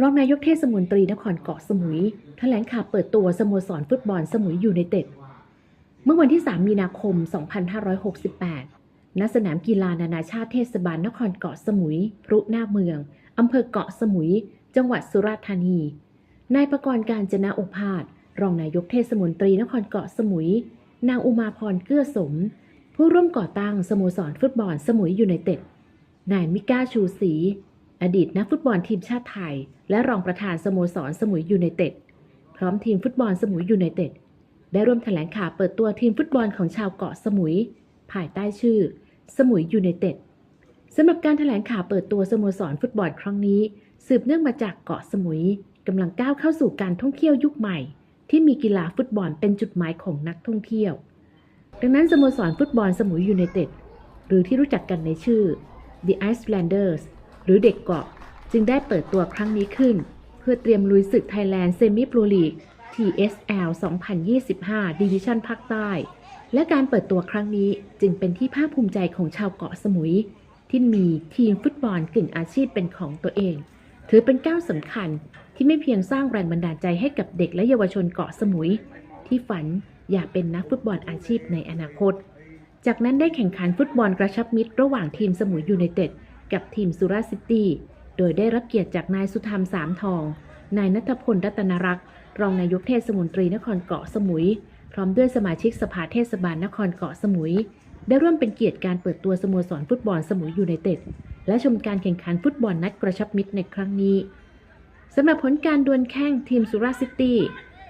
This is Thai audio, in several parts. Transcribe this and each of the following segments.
รองนายกเทศมนตรีนครเกาะสมุยแถลงข่าวเปิดตัวสโมสรฟุตบอลสมุยยูไนเต็ด เมื่อวันที่ 3 มีนาคม 2568 ณ สนามกีฬานานาชาติเทศบาลนครเกาะสมุย พรุหน้าเมือง อำเภอเกาะสมุย จังหวัดสุราษฎร์ธานี นายประกรณ์การจนะโอภาสรองนายกเทศมนตรีนครเกาะสมุย นางอุมาพรเกื้อสม ผู้ร่วมก่อตั้งสโมสรฟุตบอลสมุยยูไนเต็ด นายมิก้าชูศรี อดีตนักฟุตบอลทีมชาติไทย และรองประธานสโมสรสมุยยูไนเต็ด พร้อมทีมฟุตบอลสมุยยูไนเต็ด ได้ร่วมแถลงข่าวเปิดตัวทีมฟุตบอลของชาวเกาะสมุย ภายใต้ชื่อ สมุยยูไนเต็ดสำหรับการแถลงข่าวเปิดตัวสโมสรฟุตบอลครั้งนี้ สืบเนื่องมาจากเกาะสมุยกำลังก้าวเข้าสู่การท่องเที่ยวยุคใหม่ ที่มีกีฬาฟุตบอลเป็นจุดหมายของนักท่องเที่ยว ดังนั้นสโมสรฟุตบอลสมุยยูไนเต็ดหรือที่รู้จักกันในชื่อ The Icelanders หรือเด็กเกาะ จึงได้เปิดตัวครั้งนี้ขึ้น เพื่อเตรียมลุยศึกไทยแลนด์เซมิโปรลีก TSL 2025 ดิวิชั่นภาคใต้ และการเปิดตัวครั้งนี้จึงเป็นที่ภาคภูมิใจของชาวเกาะสมุย ที่มีทีมฟุตบอลกึ่งอาชีพเป็นของตัวเอง ถือเป็นก้าวสำคัญที่ไม่เพียงสร้างแรงบันดาลใจให้กับเด็กและเยาวชนเกาะสมุย ที่ฝันอยากเป็นนักฟุตบอลอาชีพในอนาคต จากนั้นได้แข่งขันฟุตบอลกระชับมิตรระหว่างทีมสมุยยูไนเต็ด กับทีมสุราซิตี้ โดยได้รับเกียรติจากนายสุธรรมสามทอง นายนัทพลรัตนรักษ์ รองนายกเทศมนตรีนครเกาะสมุย พร้อมด้วยสมาชิกสภาเทศบาลนครเกาะสมุย ได้ร่วมเป็นเกียรติการเปิดตัวสโมสรฟุตบอลสมุยยูไนเต็ด และชมการแข่งขันฟุตบอลนัดกระชับมิตรในครั้งนี้สำหรับผลการดวลแข่งทีมสุราซิตี้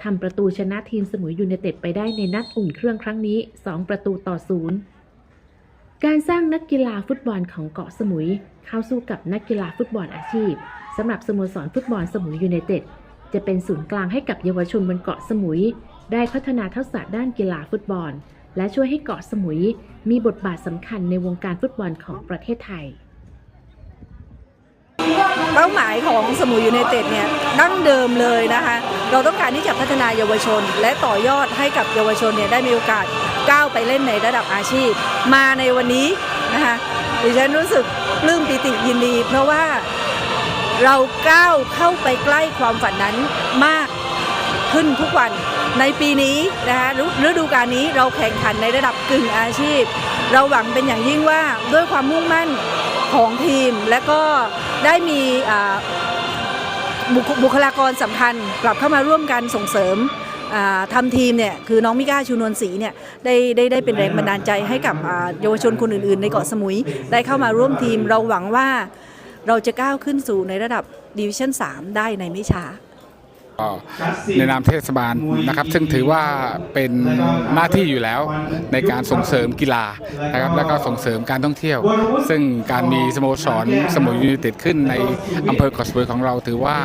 ทำประตูชนะทีมสมุยยูไนเต็ดไปได้ในนัดอุ่นเครื่องครั้งนี้ 2 ประตูต่อศูนย์ การสร้างนักกีฬาฟุตบอลของเกาะสมุย เข้าสู้กับนักกีฬาฟุตบอลอาชีพสำหรับสโมสรฟุตบอลสมุยยูไนเต็ดจะเป็นศูนย์กลางให้กับเยาวชนบนเกาะสมุย ได้พัฒนาทักษะด้านกีฬาฟุตบอล และช่วยให้เกาะสมุย มีบทบาทสำคัญในวงการฟุตบอลของประเทศไทย เป้าหมายของสมุยยูไนเต็ดเนี่ยดั้งเดิมเลยนะคะ เราต้องการที่จะพัฒนาเยาวชน และต่อยอดให้กับเยาวชนเนี่ยได้มีโอกาส ก้าวไปเล่นในระดับอาชีพ มาในวันนี้นะคะดิฉันรู้สึกปลื้มปิติยินดี เพราะว่าเราก้าวเข้าไปใกล้ความฝันนั้นมากขึ้นทุกวันในปีนี้นะคะฤดูกาลนี้เราแข่งขันในระดับกึ่งอาชีพ เราหวังเป็นอย่างยิ่งว่าด้วยความมุ่งมั่นของทีม และก็ได้มีบุคลากรสำคัญกลับเข้ามาร่วมกันส่งเสริม ทำทีมเนี่ยคือน้องมิก้าชูนวลศรีเนี่ยได้ได้ได้เป็นแรงบันดาลใจให้กับเยาวชนคนอื่น ๆ ในเกาะสมุยได้เข้ามาร่วมทีมเราหวังว่าเราจะก้าวขึ้นสู่ในระดับดิวิชั่น3ได้ในไม่ช้า ในนามเทศบาลนะครับ ซึ่งถือว่าเป็นหน้าที่อยู่แล้วในการส่งเสริมกีฬานะครับแล้วก็ส่งเสริมการท่องเที่ยว ซึ่งการมีสโมสรสมุยยูไนเต็ดขึ้นในอำเภอเกาะสมุยของเราถือว่า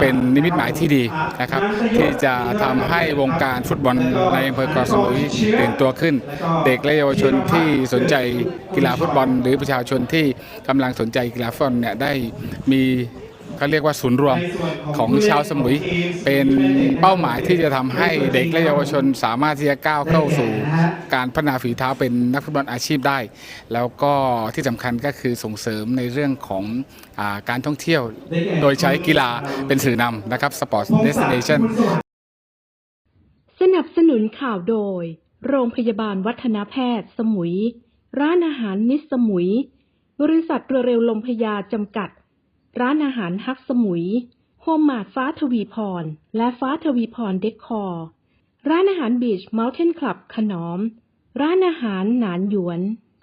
เป็นนิมิตหมายที่ดีนะครับ ที่จะทำให้วงการฟุตบอลในอำเภอเกาะสมุยตื่นตัวขึ้น เด็กและเยาวชนที่สนใจกีฬาฟุตบอล หรือประชาชนที่กำลังสนใจกีฬาฟุตบอลเนี่ยได้มี เขาเรียกว่าศูนย์รวมของชาวสมุย เป็นเป้าหมายที่จะทำให้เด็กและเยาวชนสามารถที่จะก้าวเข้าสู่การพัฒนาฝีเท้าเป็นนักฟุตบอลอาชีพได้ แล้วก็ที่สำคัญก็คือส่งเสริมในเรื่องของอการท่องเที่ยว โดยใช้กีฬาเป็นสื่อนำนะครับ Sports Destination สนับสนุนข่าวโดย โรงพยาบาลวัฒนแพทย์ สมุย ร้านอาหารมิสสมุย บริษัทเรือเร็วลมพยาจำกัด ร้านอาหารฮักสมุย โฮมมาดฟ้าทวีพร และฟ้าทวีพรเดคคอร์ ร้านอาหารบีชเมลเทนคลับขนอม ร้านอาหารหนานหยวน